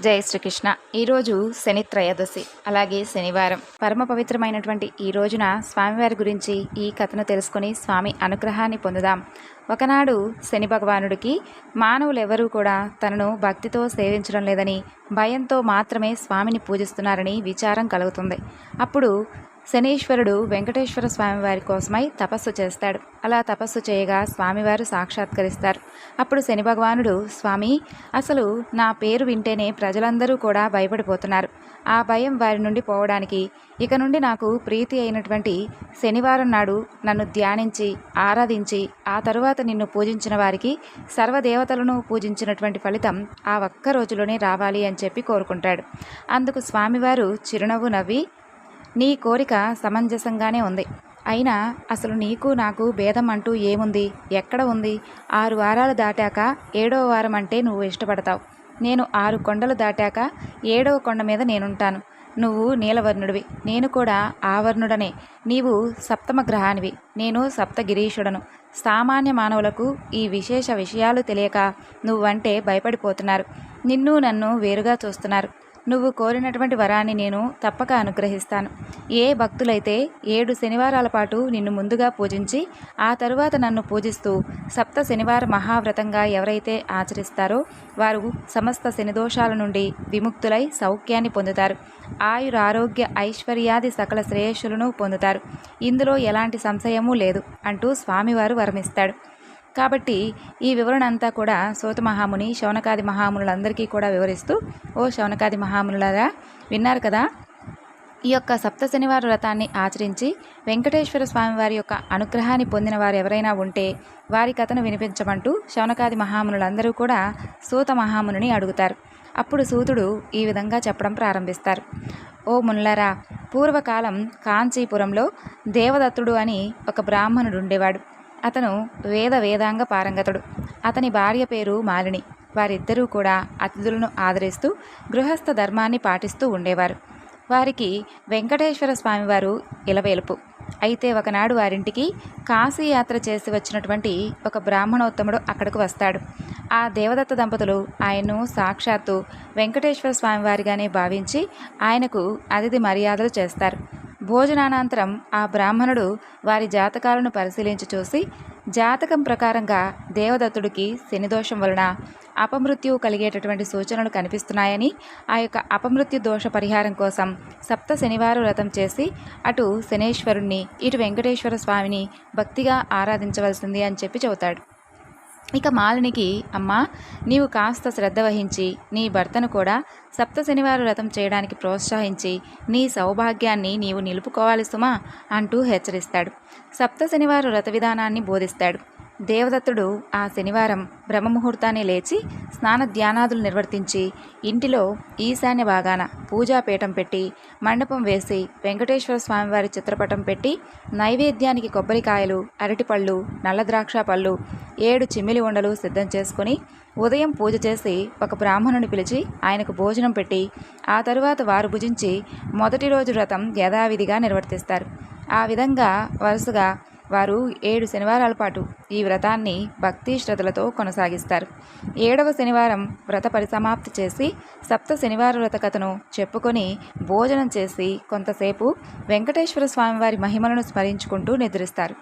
జై శ్రీకృష్ణ. ఈరోజు శని త్రయోదశి అలాగే శనివారం. పరమ పవిత్రమైనటువంటి ఈ రోజున స్వామివారి గురించి ఈ కథను తెలుసుకుని స్వామి అనుగ్రహాన్ని పొందుదాం. ఒకనాడు శని భగవానుడికి మానవులెవరూ కూడా తనను భక్తితో సేవించడం లేదని భయంతో మాత్రమే స్వామిని పూజిస్తున్నారని విచారం కలుగుతుంది. అప్పుడు శనీశ్వరుడు వెంకటేశ్వర స్వామివారి కోసమై తపస్సు చేస్తాడు. అలా తపస్సు చేయగా స్వామివారు సాక్షాత్కరిస్తారు. అప్పుడు శని భగవానుడు స్వామి అసలు నా పేరు వింటేనే ప్రజలందరూ కూడా భయపడిపోతున్నారు. ఆ భయం వారి నుండి పోవడానికి ఇక నుండి నాకు ప్రీతి అయినటువంటి శనివారం నాడు నన్ను ధ్యానించి ఆరాధించి ఆ తరువాత నిన్ను పూజించిన వారికి సర్వదేవతలను పూజించినటువంటి ఫలితం ఆ ఒక్క రోజులోనే రావాలి అని చెప్పి కోరుకుంటాడు. అందుకు స్వామివారు చిరునవ్వు నవ్వి నీ కోరిక సమంజసంగానే ఉంది. అయినా అసలు నీకు నాకు భేదం అంటూ ఏముంది? ఎక్కడ ఉంది? ఆరు వారాలు దాటాక ఏడవ వారం అంటే నువ్వు ఇష్టపడతావు. నేను ఆరు కొండలు దాటాక ఏడవ కొండ మీద నేనుంటాను. నువ్వు నీలవర్ణుడివి. నేను కూడా ఆవర్ణుడనే. నీవు సప్తమ గ్రహానివి. నేను సప్తగిరీషుడను సామాన్య మానవులకు ఈ విశేష విషయాలు తెలియక నువ్వంటే భయపడిపోతున్నారు. నిన్ను నన్ను వేరుగా చూస్తున్నారు. నువ్వు కోరినటువంటి వరాన్ని నేను తప్పక అనుగ్రహిస్తాను. ఏ భక్తులైతే ఏడు శనివారాల పాటు నిన్ను ముందుగా పూజించి ఆ తరువాత నన్ను పూజిస్తూ సప్త శనివార మహావ్రతంగా ఎవరైతే ఆచరిస్తారో వారు సమస్త శనిదోషాల నుండి విముక్తులై సౌఖ్యాన్ని పొందుతారు. ఆయుర ఆరోగ్య ఐశ్వర్యాది సకల శ్రేయస్సులను పొందుతారు. ఇందులో ఎలాంటి సంశయమూ లేదు అంటూ స్వామివారు వరమిస్తాడు. కాబట్టి ఈ వివరణ అంతా కూడా సోత మహాముని శౌనకాది మహామునులందరికీ కూడా వివరిస్తూ ఓ శౌనకాది మహామునులారా విన్నారు కదా? ఈ యొక్క సప్త శనివారం వ్రతాన్ని ఆచరించి వెంకటేశ్వర స్వామి వారి యొక్క అనుగ్రహాన్ని పొందిన వారు ఎవరైనా ఉంటే వారి కథను వినిపించమంటూ శౌనకాది మహామునులందరూ కూడా సూత మహామునిని అడుగుతారు. అప్పుడు సూతుడు ఈ విధంగా చెప్పడం ప్రారంభిస్తారు. ఓ మునులరా పూర్వకాలం కాంచీపురంలో దేవదత్తుడు అని ఒక బ్రాహ్మణుడు ఉండేవాడు. అతను వేద వేదాంగ పారంగతుడు. అతని భార్య పేరు మాలిని. వారిద్దరూ కూడా అతిథులను ఆదరిస్తూ గృహస్థ ధర్మాన్ని పాటిస్తూ ఉండేవారు. వారికి వెంకటేశ్వర స్వామివారు ఇలవేలుపు. అయితే ఒకనాడు వారింటికి కాశీ యాత్ర చేసి వచ్చినటువంటి ఒక బ్రాహ్మణోత్తముడు అక్కడికి వస్తాడు. ఆ దేవదత్త దంపతులు ఆయన్ను సాక్షాత్తు వెంకటేశ్వర స్వామివారిగానే భావించి ఆయనకు అతిథి మర్యాదలు చేస్తారు. భోజనానంతరం ఆ బ్రాహ్మణుడు వారి జాతకాలను పరిశీలించి చూసి జాతకం ప్రకారంగా దేవదత్తుడికి శనిదోషం వలన అపమృత్యువు కలిగేటటువంటి సూచనలు కనిపిస్తున్నాయని ఆ యొక్క అపమృత్యు దోష పరిహారం కోసం సప్త శనివారం వ్రతం చేసి అటు శనేశ్వరుణ్ణి ఇటు వెంకటేశ్వర స్వామిని భక్తిగా ఆరాధించవలసింది అని చెప్పి చెబుతాడు. ఇక మాలినికి అమ్మా నీవు కాస్త శ్రద్ధ వహించి నీ భర్తను కూడా సప్త శనివార వ్రతం చేయడానికి ప్రోత్సహించి నీ సౌభాగ్యాన్ని నీవు నిలుపుకోవాలి సుమా అంటూ హెచ్చరిస్తాడు. సప్త శనివార వ్రత విధానాన్ని బోధిస్తాడు. దేవదత్తుడు ఆ శనివారం బ్రహ్మముహూర్తాన్ని లేచి స్నాన ధ్యానాదులు నిర్వర్తించి ఇంటిలో ఈశాన్య భాగాన పూజాపీఠం పెట్టి మండపం వేసి వెంకటేశ్వర స్వామివారి చిత్రపటం పెట్టి నైవేద్యానికి కొబ్బరికాయలు అరటిపళ్ళు నల్లద్రాక్ష పళ్ళు ఏడు చిమ్మిలి ఉండలు సిద్ధం చేసుకొని ఉదయం పూజ చేసి ఒక బ్రాహ్మణుని పిలిచి ఆయనకు భోజనం పెట్టి ఆ తరువాత వారు భుజించి మొదటి రోజు వ్రతం యథావిధిగా నిర్వర్తిస్తారు. ఆ విధంగా వరుసగా వారు ఏడు శనివారాల పాటు ఈ వ్రతాన్ని భక్తి శ్రద్ధలతో కొనసాగిస్తారు. ఏడవ శనివారం వ్రత పరిసమాప్తి చేసి సప్త శనివార వ్రత కథను చెప్పుకొని భోజనం చేసి కొంతసేపు వెంకటేశ్వర స్వామివారి మహిమలను స్మరించుకుంటూ నిద్రిస్తారు.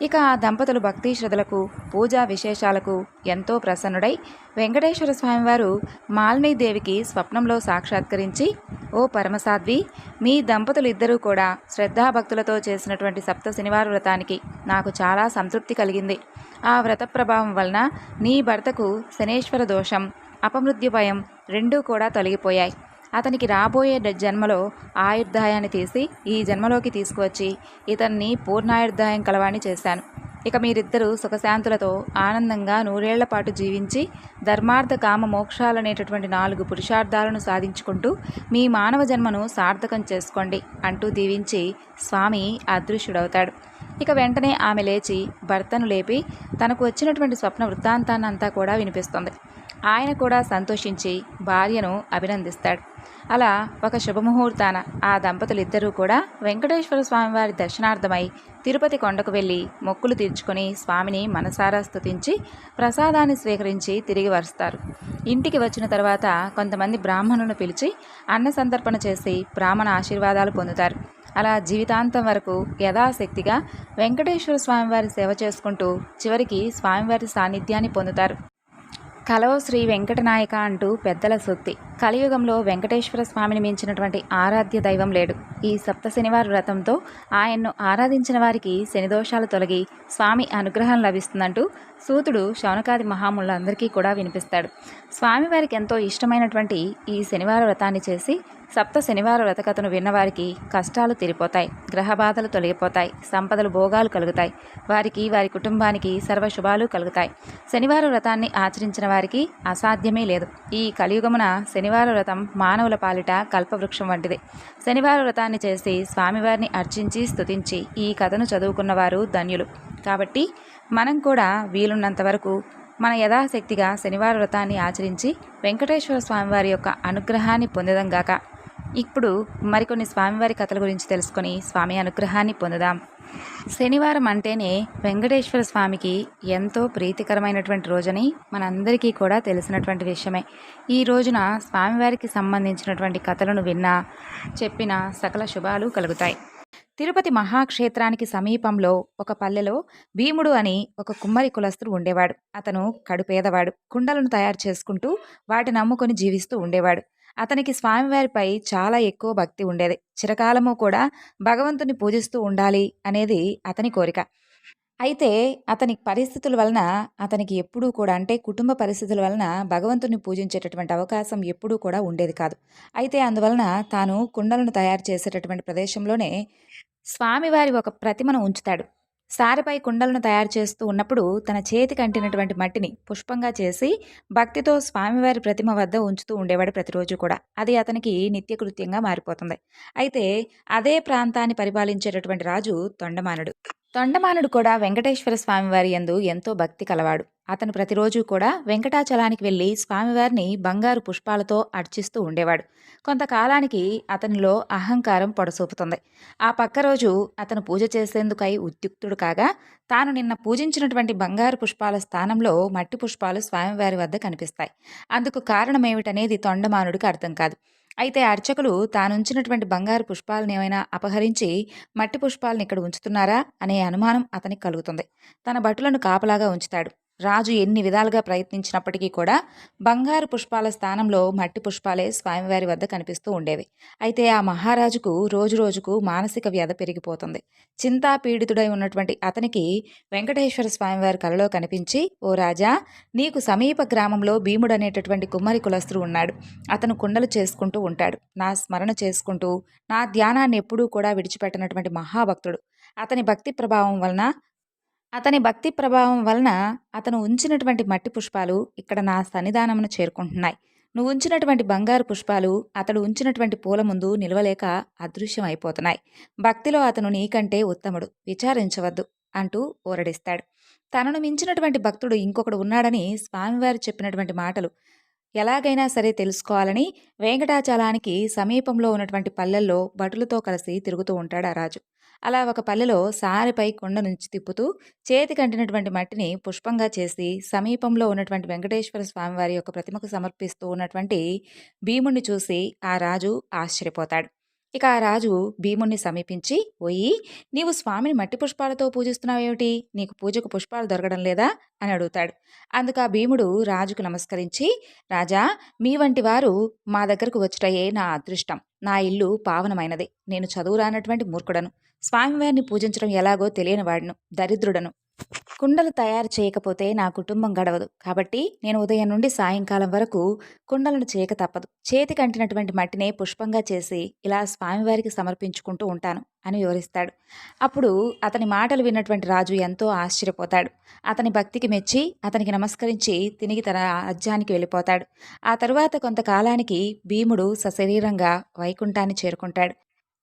ఇక ఆ దంపతులు భక్తి శ్రద్ధలకు పూజా విశేషాలకు ఎంతో ప్రసన్నుడై వెంకటేశ్వర స్వామివారు మాలినీదేవికి స్వప్నంలో సాక్షాత్కరించి ఓ పరమసాధ్వి మీ దంపతులు ఇద్దరూ కూడా శ్రద్ధాభక్తులతో చేసినటువంటి సప్త శనివార వ్రతానికి నాకు చాలా సంతృప్తి కలిగింది. ఆ వ్రత ప్రభావం వలన నీ భర్తకు శనేశ్వర దోషం అపమృత్యుభయం రెండూ కూడా తొలగిపోయాయి. అతనికి రాబోయే జన్మలో ఆయుర్దాయాన్ని తీసి ఈ జన్మలోకి తీసుకువచ్చి ఇతన్ని పూర్ణాయుర్దాయం కలవాణి చేశాను. ఇక మీరిద్దరూ సుఖశాంతులతో ఆనందంగా నూరేళ్ళ పాటు జీవించి ధర్మార్థ కామ మోక్షాలనేటటువంటి నాలుగు పురుషార్థాలను సాధించుకుంటూ మీ మానవ జన్మను సార్థకం చేసుకోండి అంటూ దీవించి స్వామి అదృశ్యుడవుతాడు. ఇక వెంటనే ఆమె లేచి భర్తను లేపి తనకు వచ్చినటువంటి స్వప్న వృత్తాంతాన్నంతా కూడా వినిపిస్తుంది. ఆయన కూడా సంతోషించి భార్యను అభినందిస్తాడు. అలా ఒక శుభముహూర్తాన ఆ దంపతులిద్దరూ కూడా వెంకటేశ్వర స్వామివారి దర్శనార్థమై తిరుపతి కొండకు వెళ్ళి మొక్కులు తీర్చుకొని స్వామిని మనసారా స్థుతించి ప్రసాదాన్ని స్వీకరించి తిరిగి వస్తారు ఇంటికి వచ్చిన తర్వాత కొంతమంది బ్రాహ్మణులను పిలిచి అన్న సంతర్పణ చేసి బ్రాహ్మణ ఆశీర్వాదాలు పొందుతారు. అలా జీవితాంతం వరకు యథాశక్తిగా వెంకటేశ్వర స్వామివారి సేవ చేసుకుంటూ చివరికి స్వామివారి సాన్నిధ్యాన్ని పొందుతారు. కలవ శ్రీ వెంకటనాయక అంటూ పెద్దల సూక్తి కలియుగంలో వెంకటేశ్వర స్వామిని మించినటువంటి ఆరాధ్య దైవం లేడు. ఈ సప్త శనివారం వ్రతంతో ఆయన్ను ఆరాధించిన వారికి శనిదోషాలు తొలగి స్వామి అనుగ్రహం లభిస్తుందంటూ సూతుడు శౌనకాది మహాములందరికీ కూడా వినిపిస్తాడు. స్వామివారికి ఎంతో ఇష్టమైనటువంటి ఈ శనివార వ్రతాన్ని చేసి సప్త శనివార వ్రతకథను విన్నవారికి కష్టాలు తీరిపోతాయి గ్రహబాధలు తొలగిపోతాయి సంపదలు భోగాలు కలుగుతాయి. వారికి వారి కుటుంబానికి సర్వ శుభాలు కలుగుతాయి. శనివార వ్రతాన్ని ఆచరించిన వారికి అసాధ్యమే లేదు. ఈ కలియుగమున శనివార వ్రతం మానవుల పాలిట కల్పవృక్షం వంటిది. శనివార వ్రతాన్ని చేసి స్వామివారిని అర్చించి స్తుతించి ఈ కథను చదువుకున్నవారు ధన్యులు. కాబట్టి మనం కూడా వీలున్నంత వరకు మన యథాశక్తిగా శనివార వ్రతాన్ని ఆచరించి వెంకటేశ్వర స్వామివారి యొక్క అనుగ్రహాన్ని పొందదంగాక ఇప్పుడు మరికొన్ని స్వామివారి కథల గురించి తెలుసుకొని స్వామి అనుగ్రహాన్ని పొందుదాం. శనివారం అంటేనే వెంకటేశ్వర స్వామికి ఎంతో ప్రీతికరమైనటువంటి రోజని మనందరికీ కూడా తెలిసినటువంటి విషయమే. ఈ రోజున స్వామివారికి సంబంధించినటువంటి కథలను విన్నా చెప్పిన సకల శుభాలు కలుగుతాయి. తిరుపతి మహాక్షేత్రానికి సమీపంలో ఒక పల్లెలో భీముడు అని ఒక కుమ్మరి కులస్తుడు ఉండేవాడు. అతను కడుపేదవాడు. కుండలను తయారు చేసుకుంటూ వాటిని అమ్ముకొని జీవిస్తూ ఉండేవాడు. అతనికి స్వామివారిపై చాలా ఎక్కువ భక్తి ఉండేది. చిరకాలము కూడా భగవంతుని పూజిస్తూ ఉండాలి అనేది అతని కోరిక. అయితే అతని పరిస్థితుల వలన అతనికి ఎప్పుడూ కూడా అంటే కుటుంబ పరిస్థితుల వలన భగవంతుని పూజించేటటువంటి అవకాశం ఎప్పుడూ కూడా ఉండేది కాదు. అయితే అందువలన తాను కుండలను తయారు చేసేటటువంటి ప్రదేశంలోనే స్వామివారి ఒక ప్రతిమను ఉంచుతాడు. సారిపై కుండలను తయారు చేస్తూ ఉన్నప్పుడు తన చేతికి అంటినటువంటి మట్టిని పుష్పంగా చేసి భక్తితో స్వామివారి ప్రతిమ వద్ద ఉంచుతూ ఉండేవాడు ప్రతిరోజు కూడా. అది అతనికి నిత్యకృత్యంగా మారిపోతుంది. అయితే అదే ప్రాంతాన్ని పరిపాలించేటటువంటి రాజు తొండమానుడు. తొండమానుడు కూడా వెంకటేశ్వర స్వామివారి యందు ఎంతో భక్తి కలవాడు. అతను ప్రతిరోజు కూడా వెంకటాచలానికి వెళ్ళి స్వామివారిని బంగారు పుష్పాలతో అర్చిస్తూ ఉండేవాడు. కొంతకాలానికి అతనిలో అహంకారం పొడసూపుతుంది. ఆ పక్క రోజు అతను పూజ చేసేందుకై ఉద్యుక్తుడు కాగా తాను నిన్న పూజించినటువంటి బంగారు పుష్పాల స్థానంలో మట్టి పుష్పాలు స్వామివారి వద్ద కనిపిస్తాయి. అందుకు కారణమేమిటనేది తొండమానుడికి అర్థం కాదు. అయితే అర్చకులు తానుంచినటువంటి బంగారు పుష్పాలను ఏమైనా అపహరించి మట్టి పుష్పాలను ఇక్కడ ఉంచుతున్నారా అనే అనుమానం అతనికి కలుగుతుంది. తన భటులను కాపలాగా ఉంచుతాడు. రాజు ఎన్ని విధాలుగా ప్రయత్నించినప్పటికీ కూడా బంగారు పుష్పాల స్థానంలో మట్టి పుష్పాలే స్వామివారి వద్ద కనిపిస్తూ ఉండేవి. అయితే ఆ మహారాజుకు రోజు రోజుకు మానసిక వ్యధ పెరిగిపోతుంది. చింతా పీడితుడై ఉన్నటువంటి అతనికి వెంకటేశ్వర స్వామివారి కలలో కనిపించి ఓ రాజా నీకు సమీప గ్రామంలో భీముడు అనేటటువంటి కుమ్మరి కులస్తుడు ఉన్నాడు. అతను కుండలు చేసుకుంటూ ఉంటాడు. నా స్మరణ చేసుకుంటూ నా ధ్యానాన్ని ఎప్పుడూ కూడా విడిచిపెట్టనటువంటి మహాభక్తుడు. అతని భక్తి ప్రభావం వలన అతని భక్తి ప్రభావం వలన అతను ఉంచినటువంటి మట్టి పుష్పాలు ఇక్కడ నా సన్నిధానమును చేరుకుంటున్నాయి. నువ్వు ఉంచినటువంటి బంగారు పుష్పాలు అతడు ఉంచినటువంటి పూల ముందు నిలవలేక అదృశ్యం అయిపోతున్నాయి భక్తిలో అతను నీకంటే ఉత్తముడు విచారించవద్దు అంటూ ఊరడిస్తాడు. తనను మించినటువంటి భక్తుడు ఇంకొకడు ఉన్నాడని స్వామివారు చెప్పినటువంటి మాటలు ఎలాగైనా సరే తెలుసుకోవాలని వెంకటాచలానికి సమీపంలో ఉన్నటువంటి పల్లెల్లో భటులతో కలిసి తిరుగుతూ ఉంటాడు ఆ రాజు. అలా ఒక పల్లెలో సారిపై కొండ నుంచి తిప్పుతూ చేతికంటినటువంటి మట్టిని పుష్పంగా చేసి సమీపంలో ఉన్నటువంటి వెంకటేశ్వర స్వామివారి యొక్క ప్రతిమకు సమర్పిస్తూ ఉన్నటువంటి భీముణ్ణి చూసి ఆ రాజు ఆశ్చర్యపోతాడు. ఇక ఆ రాజు భీముణ్ణి సమీపించి పోయి నీవు స్వామిని మట్టి పుష్పాలతో పూజిస్తున్నావేమిటి? నీకు పూజకు పుష్పాలు దొరకడం లేదా అని అడుగుతాడు. అందుకు ఆ భీముడు రాజుకు నమస్కరించి రాజా మీ వంటి వారు మా దగ్గరకు వచ్చటయే నా అదృష్టం. నా ఇల్లు పావనమైనది. నేను చదువురానటువంటి మూర్ఖుడను. స్వామివారిని పూజించడం ఎలాగో తెలియని వాడును. దరిద్రుడను. కుండలు తయారు చేయకపోతే నా కుటుంబం గడవదు. కాబట్టి నేను ఉదయం నుండి సాయంకాలం వరకు కుండలను చేయక తప్పదు. చేతికి అంటినటువంటి మట్టినే పుష్పంగా చేసి ఇలా స్వామివారికి సమర్పించుకుంటూ ఉంటాను అని వివరిస్తాడు. అప్పుడు అతని మాటలు విన్నటువంటి రాజు ఎంతో ఆశ్చర్యపోతాడు. అతని భక్తికి మెచ్చి అతనికి నమస్కరించి తిరిగి తన రాజ్యానికి వెళ్ళిపోతాడు. ఆ తరువాత కొంతకాలానికి భీముడు సశరీరంగా వైకుంఠాన్ని చేరుకుంటాడు.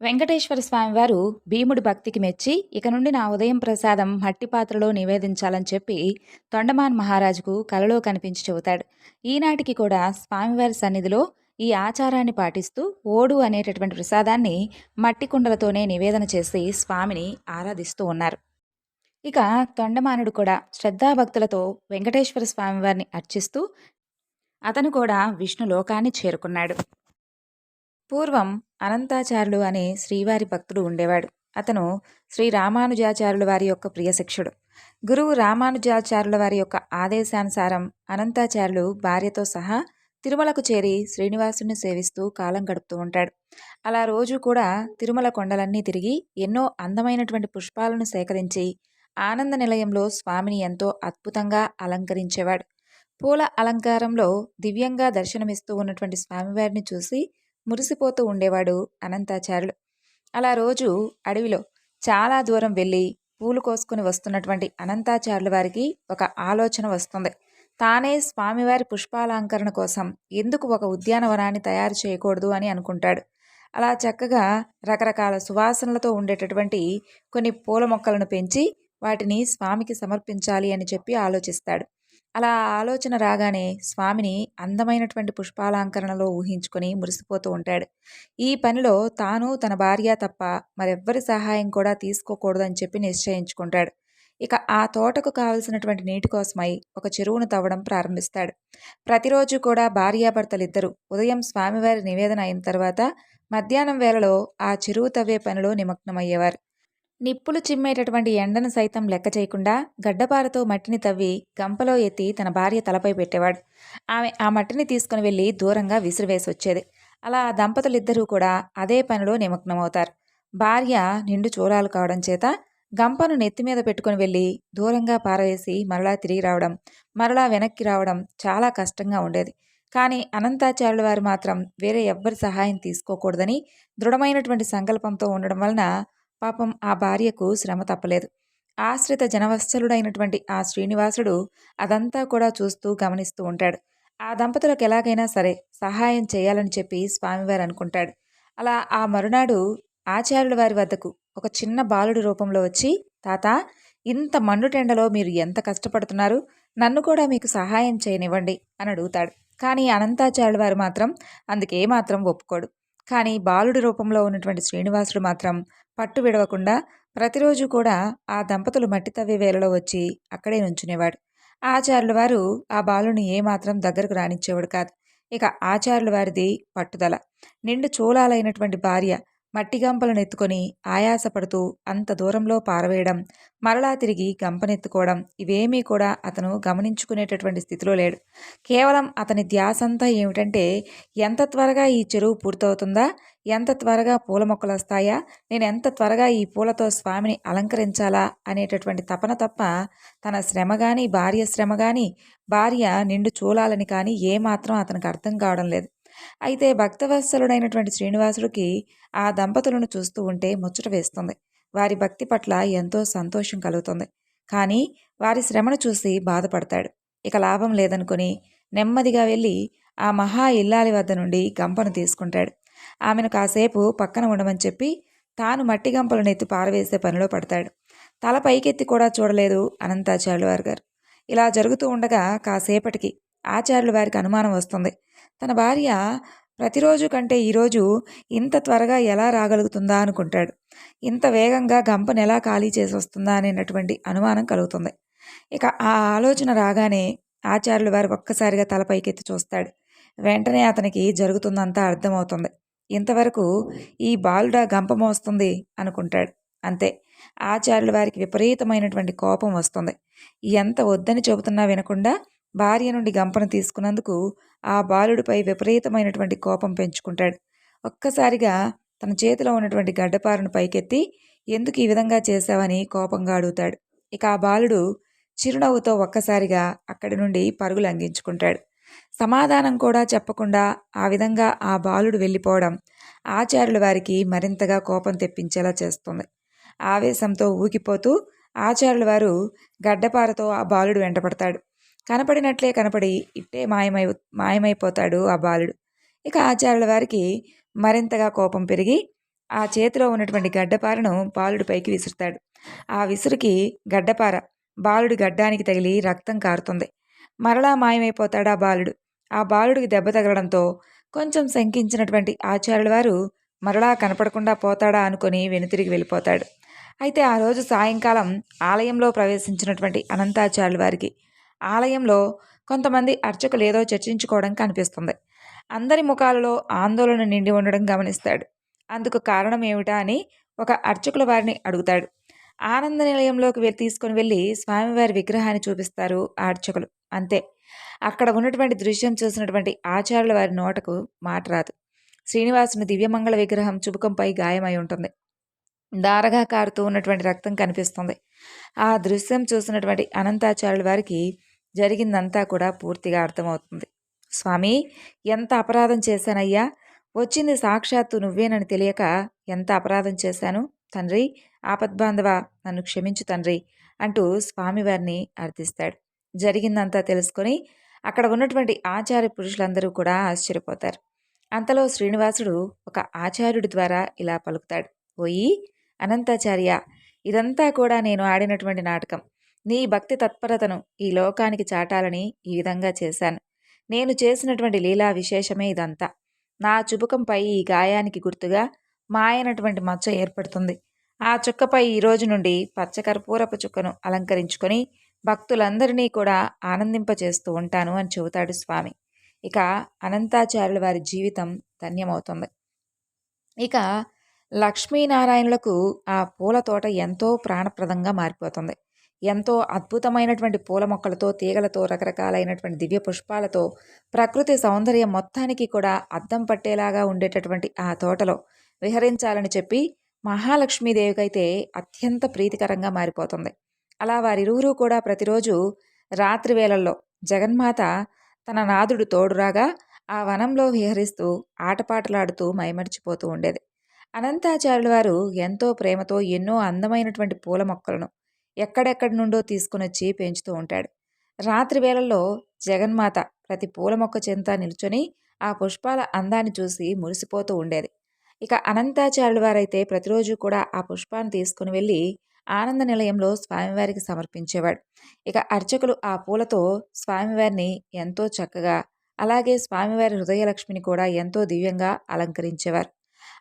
వెంకటేశ్వర స్వామివారు భీముడి భక్తికి మెచ్చి ఇక నుండి నా ఉదయం ప్రసాదం మట్టి పాత్రలో నివేదించాలని చెప్పి తొండమాన్ మహారాజుకు కలలో కనిపించి చెబుతాడు. ఈనాటికి కూడా స్వామివారి సన్నిధిలో ఈ ఆచారాన్ని పాటిస్తూ ఓడు అనేటటువంటి ప్రసాదాన్ని మట్టి కుండలతోనే నివేదన చేసి స్వామిని ఆరాధిస్తూ ఉన్నారు. ఇక తొండమానుడు కూడా శ్రద్ధాభక్తులతో వెంకటేశ్వర స్వామివారిని అర్చిస్తూ అతను కూడా విష్ణు లోకాన్ని చేరుకున్నాడు. పూర్వం అనంతాచార్యులు అనే శ్రీవారి భక్తుడు ఉండేవాడు. అతను శ్రీ రామానుజాచార్యుల వారి యొక్క ప్రియ శిక్షుడు. గురువు రామానుజాచార్యుల వారి యొక్క ఆదేశానుసారం అనంతాచార్యులు భార్యతో సహా తిరుమలకు చేరి శ్రీనివాసుని సేవిస్తూ కాలం గడుపుతూ ఉంటాడు. అలా రోజు కూడా తిరుమల కొండలన్నీ తిరిగి ఎన్నో అందమైనటువంటి పుష్పాలను సేకరించి ఆనంద నిలయంలో స్వామిని ఎంతో అద్భుతంగా అలంకరించేవాడు. పూల అలంకారంలో దివ్యంగా దర్శనమిస్తూ ఉన్నటువంటి స్వామివారిని చూసి మురిసిపోతూ ఉండేవాడు అనంతాచార్యులు. అలా రోజు అడవిలో చాలా దూరం వెళ్ళి పూలు కోసుకుని వస్తున్నటువంటి అనంతాచార్యుల వారికి ఒక ఆలోచన వస్తుంది. తానే స్వామివారి పుష్పాలంకరణ కోసం ఎందుకు ఒక ఉద్యానవనాన్ని తయారు చేయకూడదు అని అనుకుంటాడు. అలా చక్కగా రకరకాల సువాసనలతో ఉండేటటువంటి కొన్ని పూల మొక్కలను పెంచి వాటిని స్వామికి సమర్పించాలి అని చెప్పి ఆలోచిస్తాడు. అలా ఆలోచన రాగానే స్వామిని అందమైనటువంటి పుష్పాలంకరణలో ఊహించుకొని మురిసిపోతూ ఉంటాడు. ఈ పనిలో తాను తన భార్య తప్ప మరెవ్వరి సహాయం కూడా తీసుకోకూడదని చెప్పి నిశ్చయించుకుంటాడు. ఇక ఆ తోటకు కావలసినటువంటి నీటి కోసమై ఒక చెరువును తవ్వడం ప్రారంభిస్తాడు. ప్రతిరోజు కూడా భార్యాభర్తలిద్దరూ ఉదయం స్వామివారి నివేదన అయిన తర్వాత మధ్యాహ్నం వేళలో ఆ చెరువు తవ్వే పనిలో నిమగ్నమయ్యేవారు. నిప్పులు చిమ్మేటటువంటి ఎండను సైతం లెక్క చేయకుండా గడ్డపారతో మట్టిని తవ్వి గంపలో ఎత్తి తన భార్య తలపై పెట్టేవాడు. ఆమె ఆ మట్టిని తీసుకుని వెళ్ళి దూరంగా విసిరివేసి వచ్చేది అలా ఆ దంపతులిద్దరూ కూడా అదే పనిలో నిమగ్నమవుతారు. భార్య నిండు చూలాలు కావడం చేత గంపను నెత్తి మీద పెట్టుకుని వెళ్ళి దూరంగా పారవేసి మరలా తిరిగి రావడం మరలా వెనక్కి రావడం చాలా కష్టంగా ఉండేది. కానీ అనంతాచార్యుల వారు మాత్రం వేరే ఎవ్వరి సహాయం తీసుకోకూడదని దృఢమైనటువంటి సంకల్పంతో ఉండడం వలన పాపం ఆ భార్యకు శ్రమ తప్పలేదు. ఆశ్రిత జనవత్సలుడైనటువంటి ఆ శ్రీనివాసుడు అదంతా కూడా చూస్తూ గమనిస్తూ ఉంటాడు. ఆ దంపతులకు ఎలాగైనా సరే సహాయం చేయాలని చెప్పి స్వామివారు అనుకుంటాడు. అలా ఆ మరునాడు ఆచార్యుల వారి వద్దకు ఒక చిన్న బాలుడి రూపంలో వచ్చి తాత ఇంత మండుటెండలో మీరు ఎంత కష్టపడుతున్నారు? నన్ను కూడా మీకు సహాయం చేయనివ్వండి అని అడుగుతాడు. కానీ అనంతాచార్యుల వారు మాత్రం అందుకే మాత్రం ఒప్పుకోడు. కానీ బాలుడి రూపంలో ఉన్నటువంటి శ్రీనివాసుడు మాత్రం పట్టు విడవకుండా ప్రతిరోజు కూడా ఆ దంపతులు మట్టి తవ్వే వేలలో వచ్చి అక్కడే నుంచునేవాడు. ఆచార్యుల వారు ఆ బాలుని ఏమాత్రం దగ్గరకు రానిచ్చేవాడు కాదు. ఇక ఆచార్యుల వారిది పట్టుదల. నిండు చూలాలైనటువంటి భార్య మట్టి గంపలను ఎత్తుకొని ఆయాసపడుతూ అంత దూరంలో పారవేయడం మరలా తిరిగి గంపనెత్తుకోవడం ఇవేమీ కూడా అతను గమనించుకునేటటువంటి స్థితిలో లేడు. కేవలం అతని ధ్యాసంతా ఏమిటంటే ఎంత త్వరగా ఈ చెరువు పూర్తవుతుందా ఎంత త్వరగా పూల మొక్కలు వస్తాయా నేను ఎంత త్వరగా ఈ పూలతో స్వామిని అలంకరించాలా అనేటటువంటి తపన తప్ప తన శ్రమ కానీ భార్య శ్రమ కానీ భార్య నిండు చూలాలని కానీ ఏమాత్రం అతనికి అర్థం కావడం లేదు. అయితే భక్తవత్సలుడైనటువంటి శ్రీనివాసుడికి ఆ దంపతులను చూస్తూ ఉంటే ముచ్చట వేస్తుంది. వారి భక్తి పట్ల ఎంతో సంతోషం కలుగుతుంది. కానీ వారి శ్రమను చూసి బాధపడతాడు. ఇక లాభం లేదనుకుని నెమ్మదిగా వెళ్ళి ఆ మహా ఇల్లాలి వద్ద నుండి గంపను తీసుకుంటాడు. ఆమెను కాసేపు పక్కన ఉండమని చెప్పి తాను మట్టి గంపలను ఎత్తి పారవేసే పనిలో పడతాడు. తల పైకెత్తి కూడా చూడలేదు అనంతాచార్యులు వారి గారు. ఇలా జరుగుతూ ఉండగా కాసేపటికి ఆచార్యులు వారికి అనుమానం వస్తుంది. తన భార్య ప్రతిరోజు కంటే ఈరోజు ఇంత త్వరగా ఎలా రాగలుగుతుందా అనుకుంటాడు. ఇంత వేగంగా గంపను ఎలా ఖాళీ చేసి వస్తుందా అనేటటువంటి అనుమానం కలుగుతుంది. ఇక ఆ ఆలోచన రాగానే ఆచార్యులు వారు ఒక్కసారిగా తల పైకెత్తి చూస్తాడు. వెంటనే అతనికి జరుగుతుందంతా అర్థమవుతుంది. ఇంతవరకు ఈ బాలుడ గంప మోస్తుంది అనుకుంటాడు. అంతే. ఆచార్యుల వారికి విపరీతమైనటువంటి కోపం వస్తుంది. ఎంత వద్దని చెబుతున్నా వినకుండా భార్య నుండి గంపను తీసుకున్నందుకు ఆ బాలుడిపై విపరీతమైనటువంటి కోపం పెంచుకుంటాడు. ఒక్కసారిగా తన చేతిలో ఉన్నటువంటి గడ్డపారను పైకెత్తి ఎందుకు ఈ విధంగా చేశావని కోపంగా అడుగుతాడు. ఇక ఆ బాలుడు చిరునవ్వుతో ఒక్కసారిగా అక్కడి నుండి పరుగులు అందించుకుంటాడు. సమాధానం కూడా చెప్పకుండా ఆ విధంగా ఆ బాలుడు వెళ్ళిపోవడం ఆచార్యుల వారికి మరింతగా కోపం తెప్పించేలా చేస్తుంది. ఆవేశంతో ఊగిపోతూ ఆచార్యుల వారు గడ్డపారతో ఆ బాలుడు వెంటపడతాడు. కనపడినట్లే కనపడి ఇట్టే మాయమై మాయమైపోతాడు ఆ బాలుడు. ఇక ఆచార్యుల వారికి మరింతగా కోపం పెరిగి ఆ చేతిలో ఉన్నటువంటి గడ్డపారను బాలుడి పైకి విసురుతాడు. ఆ విసురుకి గడ్డపార బాలుడి గడ్డానికి తగిలి రక్తం కారుతుంది. మరలా మాయమైపోతాడు ఆ బాలుడు. ఆ బాలుడికి దెబ్బ తగలడంతో కొంచెం శంకించినటువంటి ఆచార్యుల వారు మరలా కనపడకుండా పోతాడా అనుకొని వెనుతిరిగి వెళ్ళిపోతాడు. అయితే ఆ రోజు సాయంకాలం ఆలయంలో ప్రవేశించినటువంటి అనంతాచార్యుల వారికి ఆలయంలో కొంతమంది అర్చకులు ఏదో చర్చించుకోవడం కనిపిస్తుంది. అందరి ముఖాలలో ఆందోళన నిండి ఉండడం గమనిస్తాడు. అందుకు కారణం ఏమిటా అని ఒక అర్చకుల వారిని అడుగుతాడు. ఆనంద నిలయంలోకి వెళ్ళి తీసుకుని వెళ్ళి స్వామివారి విగ్రహాన్ని చూపిస్తారు ఆ అర్చకులు. అంతే. అక్కడ ఉన్నటువంటి దృశ్యం చూసినటువంటి ఆచార్యుల వారి నోటకు మాట రాదు. శ్రీనివాసుని దివ్యమంగళ విగ్రహం చుబుకంపై గాయమై ఉంటుంది. దారగా కారుతూ ఉన్నటువంటి రక్తం కనిపిస్తుంది. ఆ దృశ్యం చూసినటువంటి అనంతాచార్యుల వారికి జరిగిందంతా కూడా పూర్తిగా అర్థమవుతుంది. స్వామి ఎంత అపరాధం చేశానయ్యా? వచ్చింది సాక్షాత్తు నువ్వేనని తెలియక ఎంత అపరాధం చేశాను? తండ్రి ఆపద్బాంధవ నన్ను క్షమించు తండ్రి అంటూ స్వామివారిని అర్థిస్తాడు. జరిగిందంతా తెలుసుకొని అక్కడ ఉన్నటువంటి ఆచార్య పురుషులందరూ కూడా ఆశ్చర్యపోతారు. అంతలో శ్రీనివాసుడు ఒక ఆచార్యుడి ద్వారా ఇలా పలుకుతాడు. పోయి అనంతాచార్య ఇదంతా కూడా నేను ఆడినటువంటి నాటకం. నీ భక్తి తత్పరతను ఈ లోకానికి చాటాలని ఈ విధంగా చేశాను. నేను చేసినటువంటి లీలా విశేషమే ఇదంతా. నా చుబుకంపై ఈ గాయానికి గుర్తుగా మాయనటువంటి మచ్చ ఏర్పడుతుంది. ఆ చుక్కపై ఈ రోజు నుండి పచ్చకర్పూరపు చుక్కను అలంకరించుకొని భక్తులందరినీ కూడా ఆనందింపచేస్తూ ఉంటాను అని చెబుతాడు స్వామి. ఇక అనంతాచార్యుల వారి జీవితం ధన్యమవుతుంది. ఇక లక్ష్మీనారాయణులకు ఆ పూల తోట ఎంతో ప్రాణప్రదంగా మారిపోతుంది. ఎంతో అద్భుతమైనటువంటి పూల మొక్కలతో తీగలతో రకరకాలైనటువంటి దివ్య పుష్పాలతో ప్రకృతి సౌందర్యం మొత్తానికి కూడా అద్దం పట్టేలాగా ఉండేటటువంటి ఆ తోటలో విహరించాలని చెప్పి మహాలక్ష్మీదేవికైతే అత్యంత ప్రీతికరంగా మారిపోతుంది. అలా వారిరువురు కూడా ప్రతిరోజు రాత్రి వేళల్లో జగన్మాత తన నాదుడు తోడురాగా ఆ వనంలో విహరిస్తూ ఆటపాటలాడుతూ మైమర్చిపోతూ ఉండేది. అనంతాచార్యుల వారు ఎంతో ప్రేమతో ఎన్నో అందమైనటువంటి పూల మొక్కలను ఎక్కడెక్కడి నుండో తీసుకుని వచ్చి పెంచుతూ ఉంటాడు. రాత్రి వేళల్లో జగన్మాత ప్రతి పూల మొక్క చెంత నిల్చొని ఆ పుష్పాల అందాన్ని చూసి మురిసిపోతూ ఉండేది. ఇక అనంతాచార్యుల వారైతే ప్రతిరోజు కూడా ఆ పుష్పాన్ని తీసుకుని వెళ్ళి ఆనంద నిలయంలో స్వామివారికి సమర్పించేవాడు. ఇక అర్చకులు ఆ పూలతో స్వామివారిని ఎంతో చక్కగా అలాగే స్వామివారి హృదయలక్ష్మిని కూడా ఎంతో దివ్యంగా అలంకరించేవారు.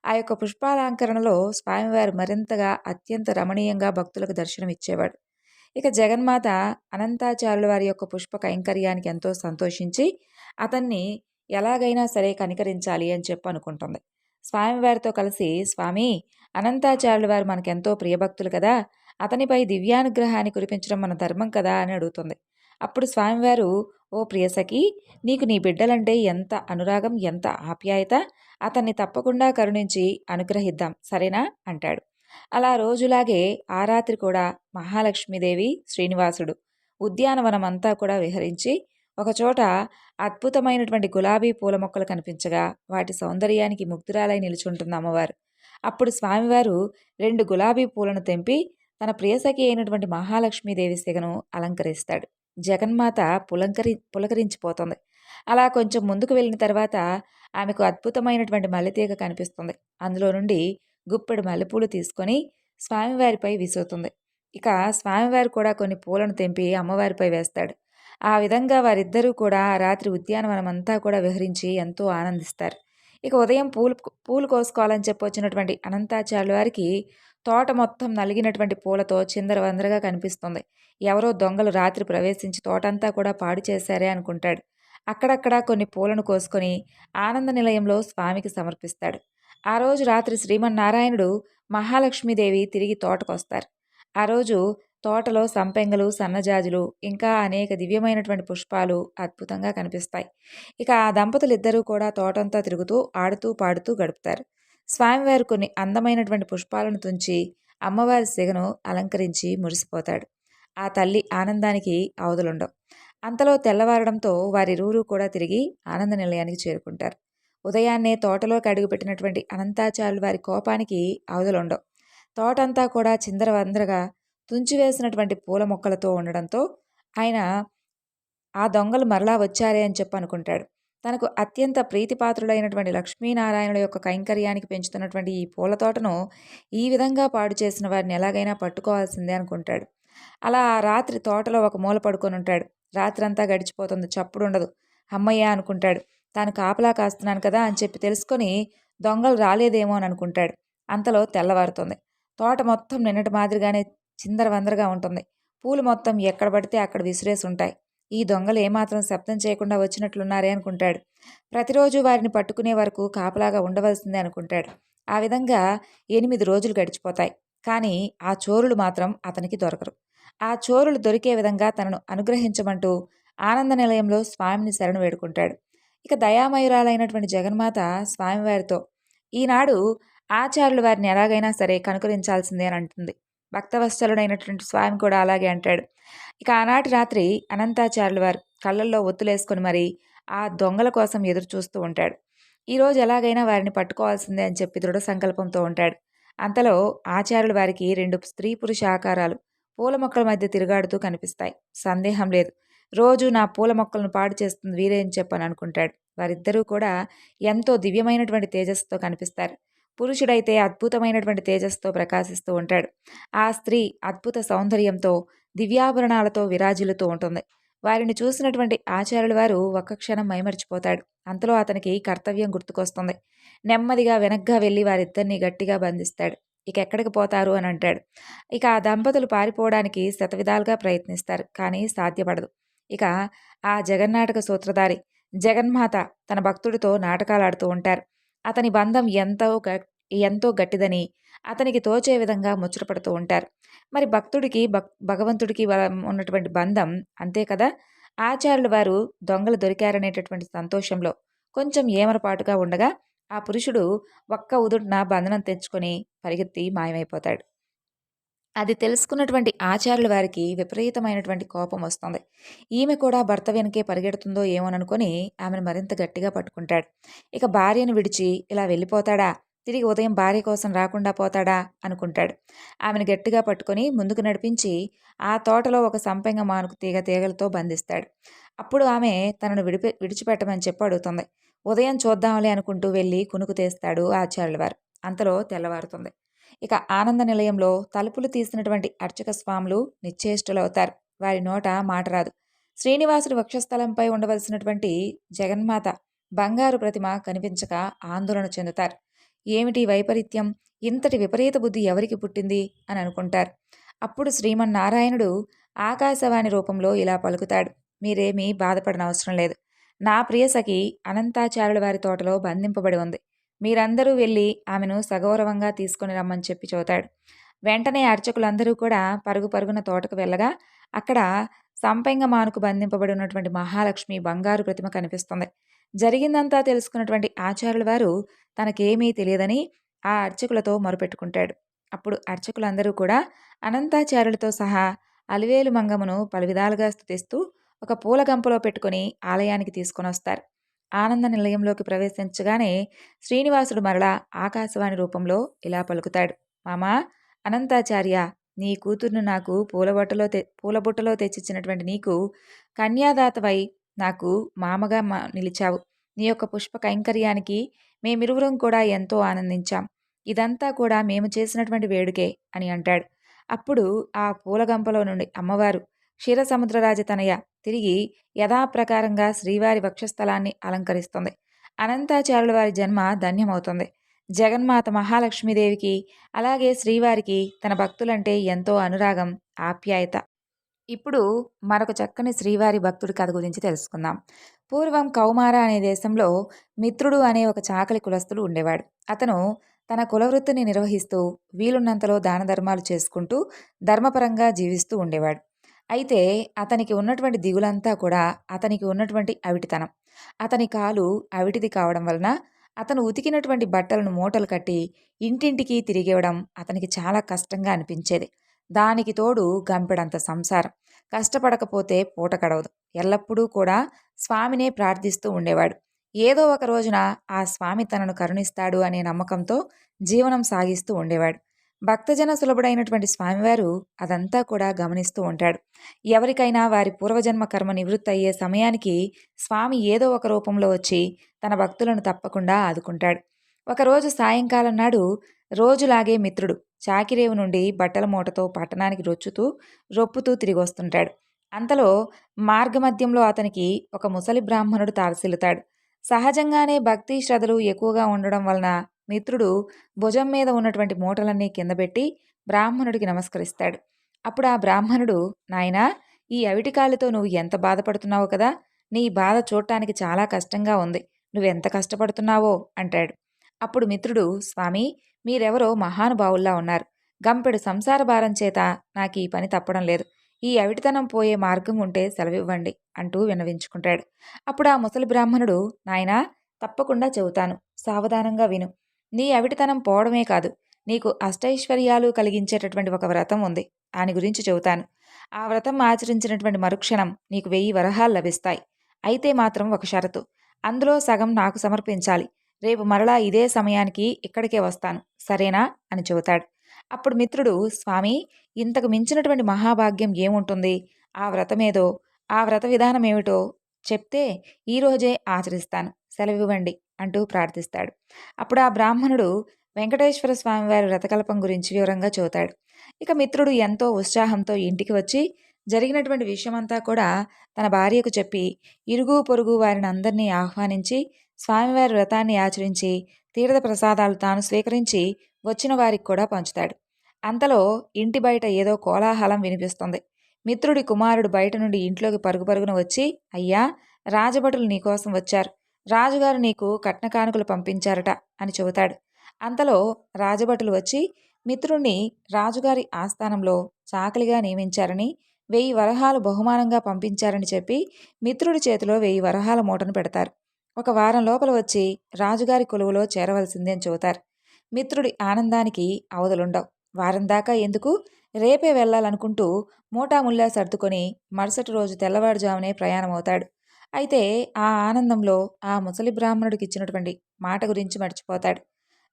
ఆ యొక్క పుష్పాలంకరణలో స్వామివారు మరింతగా అత్యంత రమణీయంగా భక్తులకు దర్శనమిచ్చేవాడు. ఇక జగన్మాత అనంతాచార్యుల వారి యొక్క పుష్ప కైంకర్యానికి ఎంతో సంతోషించి అతన్ని ఎలాగైనా సరే కనికరించాలి అని చెప్పి అనుకుంటుంది. స్వామివారితో కలిసి స్వామి అనంతాచార్యుల వారు మనకెంతో ప్రియభక్తులు కదా అతనిపై దివ్యానుగ్రహాన్ని కురిపించడం మన ధర్మం కదా అని అడుగుతుంది. అప్పుడు స్వామివారు ఓ ప్రియసఖి నీకు నీ బిడ్డలంటే ఎంత అనురాగం ఎంత ఆప్యాయత? అతన్ని తప్పకుండా కరుణించి అనుగ్రహిద్దాం సరేనా? అంటాడు. అలా రోజులాగే ఆ రాత్రి కూడా మహాలక్ష్మీదేవి శ్రీనివాసుడు ఉద్యానవనం అంతా కూడా విహరించి ఒకచోట అద్భుతమైనటువంటి గులాబీ పూల మొక్కలు కనిపించగా వాటి సౌందర్యానికి ముగ్ధురాలై నిలుచుంటుంది అమ్మవారు. అప్పుడు స్వామివారు రెండు గులాబీ పూలను తెంపి తన ప్రియసఖి అయినటువంటి మహాలక్ష్మీదేవి సిగను అలంకరిస్తాడు. జగన్మాత పులంకరి పులకరించిపోతుంది. అలా కొంచెం ముందుకు వెళ్ళిన తర్వాత ఆమెకు అద్భుతమైనటువంటి మల్లెతీగ కనిపిస్తుంది. అందులో నుండి గుప్పెడు మల్లెపూలు తీసుకొని స్వామివారిపై విసురుతుంది. ఇక స్వామివారు కూడా కొన్ని పూలను తెంపి అమ్మవారిపై వేస్తాడు. ఆ విధంగా వారిద్దరూ కూడా రాత్రి ఉద్యానవనం అంతా కూడా విహరించి ఎంతో ఆనందిస్తారు. ఇక ఉదయం పూలు పూలు కోసుకోవాలని చెప్పి వచ్చినటువంటి అనంతాచార్యుల వారికి తోట మొత్తం నలిగినటువంటి పూలతో చిందరవందరగా కనిపిస్తుంది. ఎవరో దొంగలు రాత్రి ప్రవేశించి తోటంతా కూడా పాడు చేశారే అనుకుంటాడు. అక్కడక్కడ కొన్ని పూలను కోసుకొని ఆనంద నిలయంలో స్వామికి సమర్పిస్తాడు. ఆ రోజు రాత్రి శ్రీమన్నారాయణుడు మహాలక్ష్మీదేవి తిరిగి తోటకొస్తారు. ఆ రోజు తోటలో సంపెంగలు సన్నజాజులు ఇంకా అనేక దివ్యమైనటువంటి పుష్పాలు అద్భుతంగా కనిపిస్తాయి. ఇక ఆ దంపతులు ఇద్దరూ కూడా తోటంతా తిరుగుతూ ఆడుతూ పాడుతూ గడుపుతారు. స్వామివారు కొన్ని అందమైనటువంటి పుష్పాలను తుంచి అమ్మవారి సిగను అలంకరించి మురిసిపోతాడు. ఆ తల్లి ఆనందానికి అవధులుండవు అంతలో తెల్లవారడంతో వారిరువురు కూడా తిరిగి ఆనంద నిలయానికి చేరుకుంటారు. ఉదయాన్నే తోటలోకి అడుగుపెట్టినటువంటి అనంతాచార్యులు వారి కోపానికి అవధులుండవు తోటంతా కూడా చిందరవందరగా తుంచివేసినటువంటి పూల మొక్కలతో ఉండడంతో ఆయన ఆ దొంగలు మరలా వచ్చారే అని చెప్పి అనుకుంటాడు తనకు అత్యంత ప్రీతిపాత్రుడైనటువంటి లక్ష్మీనారాయణుల యొక్క కైంకర్యానికి పెంచుతున్నటువంటి ఈ పూల తోటను ఈ విధంగా పాడు చేసిన వారిని ఎలాగైనా పట్టుకోవాల్సిందే అనుకుంటాడు. అలా ఆ రాత్రి తోటలో ఒక మూల పడుకొని ఉంటాడు. రాత్రంతా గడిచిపోతుంది. చప్పుడు ఉండదు. అమ్మయ్య అనుకుంటాడు. తాను కాపలా కాస్తున్నాను కదా అని చెప్పి తెలుసుకొని దొంగలు రాలేదేమో అని అనుకుంటాడు. అంతలో తెల్లవారుతుంది. తోట మొత్తం నిన్నటి మాదిరిగానే చిందరవందరగా ఉంటుంది. పూలు మొత్తం ఎక్కడ పడితే అక్కడ విసిరేసి ఉంటాయి. ఈ దొంగలు ఏమాత్రం శబ్దం చేయకుండా వచ్చినట్లున్నారే అనుకుంటాడు. ప్రతిరోజు వారిని పట్టుకునే వరకు కాపలాగా ఉండవలసిందే అనుకుంటాడు. ఆ విధంగా ఎనిమిది రోజులు గడిచిపోతాయి. కానీ ఆ చోరులు మాత్రం అతనికి దొరకరు. ఆ చోరులు దొరికే విధంగా తనను అనుగ్రహించమంటూ ఆనంద నిలయంలో స్వామిని శరణు వేడుకుంటాడు. ఇక దయామయురాలైనటువంటి జగన్మాత స్వామివారితో ఈనాడు ఆచార్యులు వారిని ఎలాగైనా సరే కనుకరించాల్సిందే అని అంటుంది. భక్తవత్సలుడైనటువంటి స్వామి కూడా అలాగే అంటాడు. ఇక ఆనాటి రాత్రి అనంతాచార్యుల వారు కళ్ళల్లో ఒత్తులేసుకొని మరి ఆ దొంగల కోసం ఎదురు చూస్తూ ఉంటాడు. ఈరోజు ఎలాగైనా వారిని పట్టుకోవాల్సిందే అని చెప్పి దృఢ సంకల్పంతో ఉంటాడు. అంతలో ఆచార్యుల వారికి రెండు స్త్రీ పురుష ఆకారాలు పూల మొక్కల మధ్య తిరుగాడుతూ కనిపిస్తాయి. సందేహం లేదు. రోజు నా పూల మొక్కలను పాడు చేస్తుంది వీరే అని చెప్పని అనుకుంటాడు. వారిద్దరూ కూడా ఎంతో దివ్యమైనటువంటి తేజస్సుతో కనిపిస్తారు. పురుషుడైతే అద్భుతమైనటువంటి తేజస్సుతో ప్రకాశిస్తూ ఉంటాడు. ఆ స్త్రీ అద్భుత సౌందర్యంతో దివ్యాభరణాలతో విరాజిల్లుతూ ఉంటుంది. వారిని చూసినటువంటి ఆచార్యుల వారు ఒక్క క్షణం మైమర్చిపోతాడు. అంతలో అతనికి కర్తవ్యం గుర్తుకొస్తుంది. నెమ్మదిగా వెనక్గా వెళ్ళి వారిద్దరిని గట్టిగా బంధిస్తాడు. ఇక ఎక్కడికి పోతారు? అని అంటాడు. ఇక ఆ దంపతులు పారిపోవడానికి శతవిధాలుగా ప్రయత్నిస్తారు కానీ సాధ్యపడదు. ఇక ఆ జగన్నాటక సూత్రధారి జగన్మాత తన భక్తుడితో నాటకాలు ఆడుతూ ఉంటారు. అతని బంధం ఎంతో ఎంతో గట్టిదని అతనికి తోచే విధంగా ముచ్చటపడుతూ ఉంటారు. మరి భక్తుడికి భక్ భగవంతుడికి ఉన్నటువంటి బంధం అంతే కదా? ఆచార్యుల వారు దొంగలు దొరికారనేటటువంటి సంతోషంలో కొంచెం ఏమరపాటుగా ఉండగా ఆ పురుషుడు ఒక్క ఉదుటిన బంధనం తెచ్చుకొని పరిగెత్తి మాయమైపోతాడు. అది తెలుసుకున్నటువంటి ఆచార్యుల వారికి విపరీతమైనటువంటి కోపం వస్తుంది. ఈమె కూడా భర్త వెనకే పరిగెడుతుందో ఏమోననుకొని ఆమెను మరింత గట్టిగా పట్టుకుంటాడు. ఇక భార్యను విడిచి ఇలా వెళ్ళిపోతాడా? తిరిగి ఉదయం భార్య కోసం రాకుండా పోతాడా? అనుకుంటాడు. ఆమెను గట్టిగా పట్టుకొని ముందుకు నడిపించి ఆ తోటలో ఒక సంపెంగ మానుకు తీగ తీగలతో బంధిస్తాడు. అప్పుడు ఆమె తనను విడిపి విడిచిపెట్టమని చెప్పి అడుగుతుంది. ఉదయం చూద్దాంలే అనుకుంటూ వెళ్ళి కునుకు తీస్తాడు ఆచార్యుల వారు అంతలో తెల్లవారుతుంది. ఇక ఆనంద నిలయంలో తలుపులు తీసినటువంటి అర్చక స్వాములు నిశ్చేష్టులవుతారు. వారి నోట మాట రాదు. శ్రీనివాసుడి వక్షస్థలంపై ఉండవలసినటువంటి జగన్మాత బంగారు ప్రతిమ కనిపించక ఆందోళన చెందుతారు. ఏమిటి వైపరీత్యం? ఇంతటి విపరీత బుద్ధి ఎవరికి పుట్టింది? అని అనుకుంటారు. అప్పుడు శ్రీమన్నారాయణుడు ఆకాశవాణి రూపంలో ఇలా పలుకుతాడు. మీరేమీ బాధపడనవసరం లేదు. నా ప్రియసఖి అనంతాచార్యుల వారి తోటలో బంధింపబడి ఉంది. మీరందరూ వెళ్ళి ఆమెను సగౌరవంగా తీసుకొని రమ్మని చెప్పి చూతాడు వెంటనే అర్చకులందరూ కూడా పరుగు పరుగున తోటకు వెళ్ళగా అక్కడ సంపెంగ మానుకు బంధింపబడి ఉన్నటువంటి మహాలక్ష్మి బంగారు ప్రతిమ కనిపిస్తుంది. జరిగిందంతా తెలుసుకున్నటువంటి ఆచార్యుల వారు తనకేమీ తెలియదని ఆ అర్చకులతో మొరుపెట్టుకుంటాడు. అప్పుడు అర్చకులందరూ కూడా అనంతాచార్యులతో సహా అలివేలు మంగమును పలు విధాలుగా స్థుతిస్తూ ఒక పూల గంపలో పెట్టుకొని ఆలయానికి తీసుకొని వస్తారు. ఆనంద నిలయంలోకి ప్రవేశించగానే శ్రీనివాసుడు మరలా ఆకాశవాణి రూపంలో ఇలా పలుకుతాడు. మామా అనంతాచార్య నీ కూతుర్ను నాకు పూలబొట్టలో తె పూలబుట్టలో తెచ్చిచ్చినటువంటి నీకు కన్యాదాతవై నాకు మామగా మా నిలిచావు. నీ యొక్క పుష్ప కైంకర్యానికి మేమిరువురం కూడా ఎంతో ఆనందించాం. ఇదంతా కూడా మేము చేసినటువంటి వేడుకే అని అంటాడు. అప్పుడు ఆ పూలగంపలో నుండి అమ్మవారు క్షీరసముద్రరాజ తనయ తిరిగి యథాప్రకారంగా శ్రీవారి వక్షస్థలాన్ని అలంకరిస్తుంది. అనంతాచార్యుల వారి జన్మ ధన్యమవుతుంది. జగన్మాత మహాలక్ష్మీదేవికి అలాగే శ్రీవారికి తన భక్తులంటే ఎంతో అనురాగం ఆప్యాయత. ఇప్పుడు మరొక చక్కని శ్రీవారి భక్తుడి కథ గురించి తెలుసుకుందాం. పూర్వం కౌమార అనే దేశంలో మిత్రుడు అనే ఒక చాకలి కులస్తుడు ఉండేవాడు. అతను తన కులవృత్తిని నిర్వహిస్తూ వీలున్నంతలో దాన ధర్మాలు చేసుకుంటూ ధర్మపరంగా జీవిస్తూ ఉండేవాడు. అయితే అతనికి ఉన్నటువంటి దిగులంతా కూడా అతనికి ఉన్నటువంటి అవిటితనం. అతని కాలు అవిటిది కావడం వలన అతను ఉతికినటువంటి బట్టలను మూటలు కట్టి ఇంటింటికి తిరిగివ్వడం అతనికి చాలా కష్టంగా అనిపించేది. దానికి తోడు గంపెడంత సంసారం. కష్టపడకపోతే పూట గడవదు. ఎల్లప్పుడూ కూడా స్వామినే ప్రార్థిస్తూ ఉండేవాడు. ఏదో ఒక రోజున ఆ స్వామి తనను కరుణిస్తాడు అనే నమ్మకంతో జీవనం సాగిస్తూ ఉండేవాడు. భక్తజన సులభుడైనటువంటి స్వామివారు అదంతా కూడా గమనిస్తూ ఉంటాడు. ఎవరికైనా వారి పూర్వజన్మ కర్మ నివృత్తి అయ్యే సమయానికి స్వామి ఏదో ఒక రూపంలో వచ్చి తన భక్తులను తప్పకుండా ఆదుకుంటాడు. ఒకరోజు సాయంకాలం నాడు రోజులాగే మిత్రుడు చాకిరేవు నుండి బట్టల మూటతో పట్టణానికి రొచ్చుతూ రొప్పుతూ తిరిగి వస్తుంటాడు అంతలో మార్గమధ్యంలో అతనికి ఒక ముసలి బ్రాహ్మణుడు తారసిల్లుతాడు. సహజంగానే భక్తి శ్రద్ధలు ఎక్కువగా ఉండడం వలన మిత్రుడు భుజం మీద ఉన్నటువంటి మూటలన్నీ కింద పెట్టి బ్రాహ్మణుడికి నమస్కరిస్తాడు. అప్పుడు ఆ బ్రాహ్మణుడు నాయనా ఈ అవిటికాలితో నువ్వు ఎంత బాధపడుతున్నావు కదా! నీ బాధ చూడటానికి చాలా కష్టంగా ఉంది. నువ్వెంత కష్టపడుతున్నావో? అంటాడు. అప్పుడు మిత్రుడు స్వామి మీరెవరో మహానుభావుల్లా ఉన్నారు. గంపెడు సంసార భారం చేత నాకు ఈ పని తప్పడం లేదు. ఈ అవిటితనం పోయే మార్గం ఉంటే సెలవివ్వండి అంటూ విన్నవించుకుంటాడు. అప్పుడు ఆ ముసలి బ్రాహ్మణుడు నాయనా తప్పకుండా చెబుతాను. సావధానంగా విను. నీ అవిటితనం పోవడమే కాదు నీకు అష్టైశ్వర్యాలు కలిగించేటటువంటి ఒక వ్రతం ఉంది. దాని గురించి చెబుతాను. ఆ వ్రతం ఆచరించినటువంటి మరుక్షణం నీకు వెయ్యి వరహాలు లభిస్తాయి. అయితే మాత్రం ఒక షరతు. అందులో సగం నాకు సమర్పించాలి. రేపు మరలా ఇదే సమయానికి ఇక్కడికే వస్తాను. సరేనా? అని చెబుతాడు. అప్పుడు మిత్రుడు స్వామి ఇంతకు మించినటువంటి మహాభాగ్యం ఏముంటుంది? ఆ వ్రతమేదో? ఆ వ్రత విధానం ఏమిటో చెప్తే ఈరోజే ఆచరిస్తాను. సెలవివ్వండి అంటూ ప్రార్థిస్తాడు. అప్పుడు ఆ బ్రాహ్మణుడు వెంకటేశ్వర స్వామివారి వ్రతకల్పం గురించి వివరంగా చెబుతాడు. ఇక మిత్రుడు ఎంతో ఉత్సాహంతో ఇంటికి వచ్చి జరిగినటువంటి విషయమంతా కూడా తన భార్యకు చెప్పి ఇరుగు పొరుగు వారిని అందరినీ ఆహ్వానించి స్వామివారి వ్రతాన్ని ఆచరించి తీర్థ ప్రసాదాలు తాను స్వీకరించి వచ్చిన వారికి కూడా పంచుతాడు. అంతలో ఇంటి బయట ఏదో కోలాహలం వినిపిస్తుంది. మిత్రుడి కుమారుడు బయట నుండి ఇంట్లోకి పరుగు పరుగున వచ్చి అయ్యా రాజభటులు నీకోసం వచ్చారు. రాజుగారు నీకు కట్న కానుకలు పంపించారట అని చెబుతాడు. అంతలో రాజభటులు వచ్చి మిత్రుణ్ణి రాజుగారి ఆస్థానంలో చాకలిగా నియమించారని వెయ్యి వరహాలు బహుమానంగా పంపించారని చెప్పి మిత్రుడి చేతిలో వెయ్యి వరహాల మూటను పెడతారు. ఒక వారం లోపల వచ్చి రాజుగారి కొలువులో చేరవలసిందే అని చెబుతారు? మిత్రుడి ఆనందానికి అవధులుండవు. వారం దాకా ఎందుకు? రేపే వెళ్ళాలనుకుంటూ మూటాముల్లా సర్దుకొని మరుసటి రోజు తెల్లవారుజామునే ప్రయాణమవుతాడు. అయితే ఆ ఆనందంలో ఆ ముసలి బ్రాహ్మణుడికి ఇచ్చినటువంటి మాట గురించి మర్చిపోతాడు.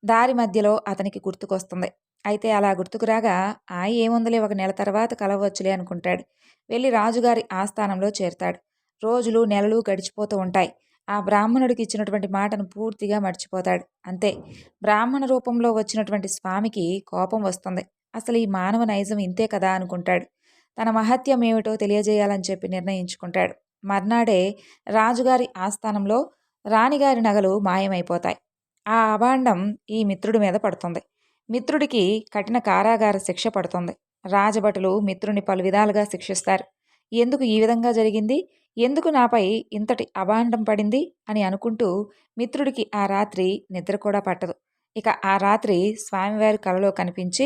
దారి మధ్యలో అతనికి గుర్తుకొస్తుంది. అయితే అలా గుర్తుకురాగా ఆ ఏముందలే ఒక నెల తర్వాత కలవచ్చులే అనుకుంటాడు. వెళ్ళి రాజుగారి ఆస్థానంలో చేరుతాడు. రోజులు నెలలు గడిచిపోతూ ఉంటాయి. ఆ బ్రాహ్మణుడికి ఇచ్చినటువంటి మాటను పూర్తిగా మర్చిపోతాడు. అంతే. బ్రాహ్మణ రూపంలో వచ్చినటువంటి స్వామికి కోపం వస్తుంది. అసలు ఈ మానవ నైజం ఇంతే కదా అనుకుంటాడు. తన మహత్యం ఏమిటో తెలియజేయాలని చెప్పి నిర్ణయించుకుంటాడు. మర్నాడే రాజుగారి ఆస్థానంలో రాణిగారి నగలు మాయమైపోతాయి. ఆ అభాండం ఈ మిత్రుడి మీద పడుతుంది. మిత్రుడికి కఠిన కారాగార శిక్ష పడుతుంది. రాజభటులు మిత్రుని పలు విధాలుగా శిక్షిస్తారు. ఎందుకు ఈ విధంగా జరిగింది? ఎందుకు నాపై ఇంతటి అభాండం పడింది అని అనుకుంటూ మిత్రుడికి ఆ రాత్రి నిద్ర కూడా పట్టదు. ఇక ఆ రాత్రి స్వామివారి కలలో కనిపించి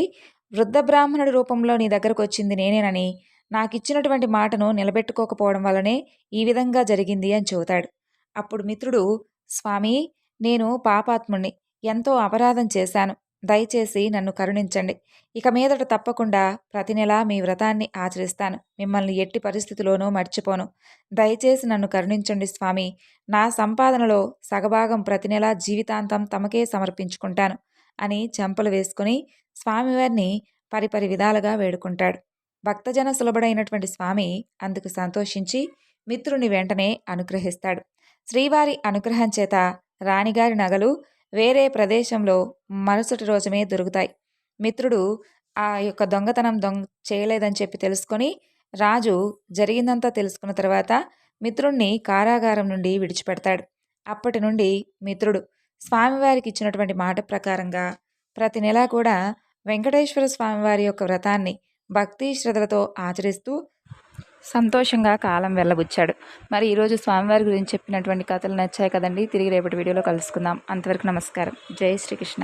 వృద్ధ బ్రాహ్మణుడి రూపంలో నీ దగ్గరకు వచ్చింది నేనేనని నాకిచ్చినటువంటి మాటను నిలబెట్టుకోకపోవడం వల్లనే ఈ విధంగా జరిగింది అని చెబుతాడు. అప్పుడు మిత్రుడు స్వామి నేను పాపాత్ముణ్ణి ఎంతో అపరాధం చేశాను. దయచేసి నన్ను కరుణించండి. ఇక మీదట తప్పకుండా ప్రతి నెలా మీ వ్రతాన్ని ఆచరిస్తాను. మిమ్మల్ని ఎట్టి పరిస్థితిలోనూ మర్చిపోను. దయచేసి నన్ను కరుణించండి స్వామి. నా సంపాదనలో సగభాగం ప్రతి నెలా జీవితాంతం తమకే సమర్పించుకుంటాను అని చెంపలు వేసుకుని స్వామివారిని పరిపరి విధాలుగా వేడుకుంటాడు. భక్తజన సులభుడైనటువంటి స్వామి అందుకు సంతోషించి మిత్రుని వెంటనే అనుగ్రహిస్తాడు. శ్రీవారి అనుగ్రహం చేత రాణిగారి నగలు వేరే ప్రదేశంలో మరుసటి రోజుమే దొరుకుతాయి. మిత్రుడు ఆ యొక్క దొంగతనం దొంగ చేయలేదని చెప్పి తెలుసుకొని రాజు జరిగిందంతా తెలుసుకున్న తర్వాత మిత్రుణ్ణి కారాగారం నుండి విడిచిపెడతాడు. అప్పటి నుండి మిత్రుడు స్వామివారికి ఇచ్చినటువంటి మాట ప్రకారంగా ప్రతి నెలా కూడా వెంకటేశ్వర స్వామివారి యొక్క వ్రతాన్ని భక్తి శ్రద్ధలతో ఆచరిస్తూ సంతోషంగా కాలం వెళ్ళబుచ్చాడు. మరి ఈరోజు స్వామివారి గురించి చెప్పినటువంటి కథలు నచ్చాయి కదండి? తిరిగి రేపటి వీడియోలో కలుసుకుందాం. అంతవరకు నమస్కారం. జై శ్రీకృష్ణ.